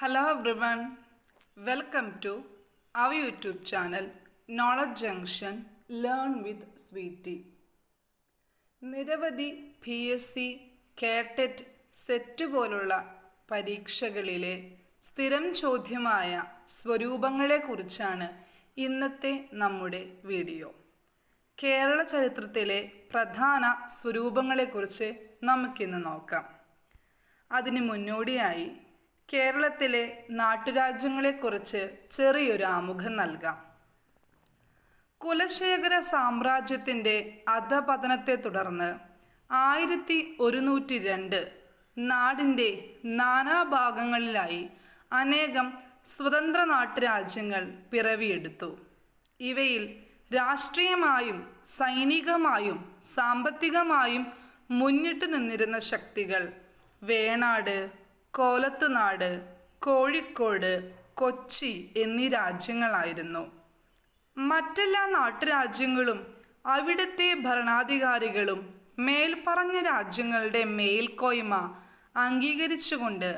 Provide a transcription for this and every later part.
Hello everyone, welcome to our YouTube channel Knowledge Junction Learn with Sweetie. നിരവധി P S C കേട്ടറ്റ് set പോലുള്ള പരീക്ഷകളിലെ സ്ഥിരം ചോദ്യമായ സ്വരൂപങ്ങളെക്കുറിച്ചാണ് ഇന്നത്തെ നമ്മുടെ വീഡിയോ. കേരള ചരിത്രത്തിലെ പ്രധാന സ്വരൂപങ്ങളെക്കുറിച്ച് നമുക്കിന്ന് നോക്കാം. അതിന് മുന്നോടിയായി കേരളത്തിലെ നാട്ടുരാജ്യങ്ങളെക്കുറിച്ച് ചെറിയൊരു ആമുഖം നൽകാം. കുലശേഖര സാമ്രാജ്യത്തിന്റെ അധപതനത്തെ തുടർന്ന് ആയിരത്തി ഒരുന്നൂറ്റി രണ്ട് നാടിന്റെ നാനാഭാഗങ്ങളിലായി അനേകം സ്വതന്ത്ര നാട്ടുരാജ്യങ്ങൾ പിറവിയെടുത്തു. ഇവയിൽ രാഷ്ട്രീയമായും സൈനികമായും സാമ്പത്തികമായും മുന്നിട്ട് നിന്നിരുന്ന ശക്തികൾ വേണാട് കോലത്തുനാട് കോഴിക്കോട് കൊച്ചി എന്നീ രാജ്യങ്ങളായിരുന്നു. മറ്റെല്ലാ നാട്ടുരാജ്യങ്ങളും അവിടുത്തെ ഭരണാധികാരികളും മേൽപ്പറഞ്ഞ രാജ്യങ്ങളുടെ മേൽക്കോയ്മ അംഗീകരിച്ചുകൊണ്ട്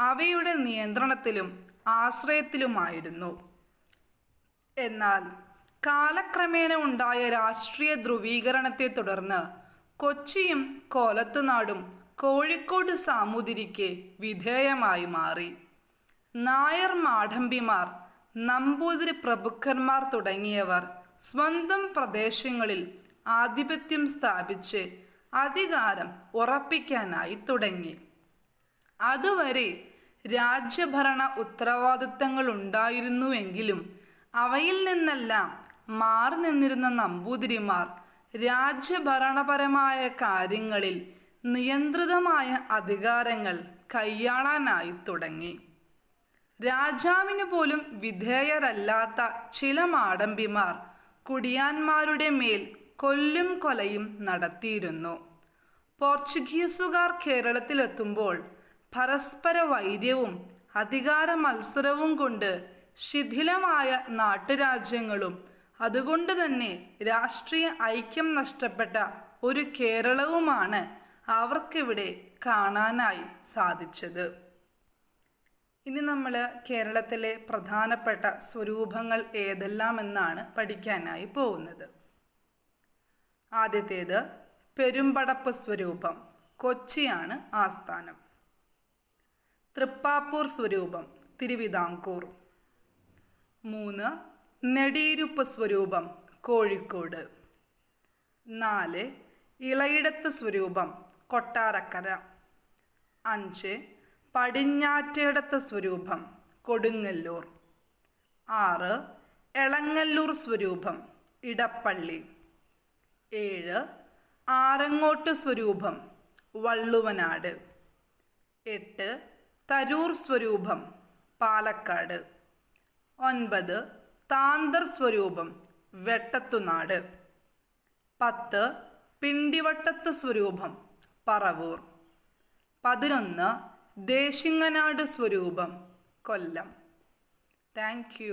അവയുടെ നിയന്ത്രണത്തിലും ആശ്രയത്തിലുമായിരുന്നു. എന്നാൽ കാലക്രമേണ ഉണ്ടായ രാഷ്ട്രീയ ധ്രുവീകരണത്തെ തുടർന്ന് കൊച്ചിയും കോലത്തുനാടും കോഴിക്കോട് സാമൂതിരിക്ക് വിധേയമായി മാറി. നായർ മാഠമ്പിമാർ നമ്പൂതിരി പ്രഭുക്കന്മാർ തുടങ്ങിയവർ സ്വന്തം പ്രദേശങ്ങളിൽ ആധിപത്യം സ്ഥാപിച്ച് അധികാരം ഉറപ്പിക്കാനായി തുടങ്ങി. അതുവരെ രാജ്യഭരണ ഉത്തരവാദിത്തങ്ങൾ ഉണ്ടായിരുന്നുവെങ്കിലും അവയിൽ നിന്നെല്ലാം മാറി നിന്നിരുന്ന നമ്പൂതിരിമാർ രാജ്യഭരണപരമായ കാര്യങ്ങളിൽ നിയന്ത്രിതമായ അധികാരങ്ങൾ കൈയാളാനായി തുടങ്ങി. രാജാവിന് പോലും വിധേയരല്ലാത്ത ചില മാടമ്പിമാർ കുടിയാന്മാരുടെ മേൽ കൊല്ലും കൊലയും നടത്തിയിരുന്നു. പോർച്ചുഗീസുകാർ കേരളത്തിലെത്തുമ്പോൾ പരസ്പര വൈര്യവും അധികാര മത്സരവും കൊണ്ട് ശിഥിലമായ നാട്ടുരാജ്യങ്ങളും അതുകൊണ്ട് തന്നെ രാഷ്ട്രീയ ഐക്യം നഷ്ടപ്പെട്ട ഒരു കേരളവുമാണ് അവർക്കിവിടെ കാണാനായി സാധിച്ചത്. ഇനി നമ്മൾ കേരളത്തിലെ പ്രധാനപ്പെട്ട സ്വരൂപങ്ങൾ ഏതെല്ലാമെന്നാണ് പഠിക്കാനായി പോകുന്നത്. ആദ്യത്തേത് പെരുമ്പടപ്പ് സ്വരൂപം കൊച്ചിയാണ് ആസ്ഥാനം. തൃപ്പാപ്പൂർ സ്വരൂപം തിരുവിതാംകൂർ. മൂന്ന് നെടിയിരുപ്പ് സ്വരൂപം കോഴിക്കോട്. നാല് ഇളയിടത്ത് സ്വരൂപം കൊട്ടാരക്കര. അഞ്ച്. പടിഞ്ഞാറ്റേടത്ത് സ്വരൂപം കൊടുങ്ങല്ലൂർ. ആറ്. എളങ്ങല്ലൂർ സ്വരൂപം ഇടപ്പള്ളി. ഏഴ്. ആരങ്ങോട്ട് സ്വരൂപം വള്ളുവനാട്. എട്ട്. തരൂർ സ്വരൂപം പാലക്കാട്. ഒൻപത്. താന്തർ സ്വരൂപം വെട്ടത്തുനാട്. പത്ത്. പിണ്ടിവട്ടത്ത് സ്വരൂപം പറവൂർ. പതിനൊന്ന് ദേശിങ്ങനാട് സ്വരൂപം. കൊല്ലം. താങ്ക്